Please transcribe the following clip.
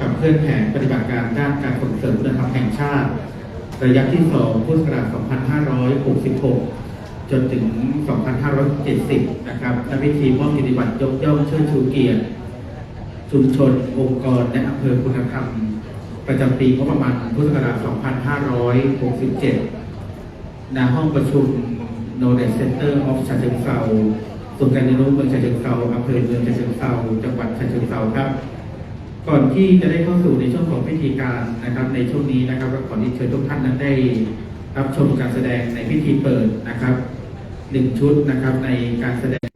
กับเคลื่อนแผนปฏิบัติการด้านการส่งเสริมคุณธรรมแห่งชาติ ระยะที่ 2 พุทธศักราช 2566 จนถึง 2570 นะครับและพิธีมอบกิติบัตรยกย่องเชิดชูเกียรติชุมชน องค์กร และอำเภอคุณธรรม ประจำปีงบประมาณพุทธศักราช 2567 ณ ห้องประชุม Knowledge Center of ฉะเชิงเทราศูนย์การเรียนรู้เมืองฉะเชิงเทราอำเภอเมืองฉะเชิงเทราจังหวัดฉะเชิงเทราครับ ก่อนที่จะได้เข้าสู่ในช่วงของพิธีการนะครับ ในช่วงนี้นะครับก็ขอที่เชิญทุกท่านนั้นได้รับชมการแสดงในพิธีเปิดนะครับหนึ่งชุดนะครับในการแสดง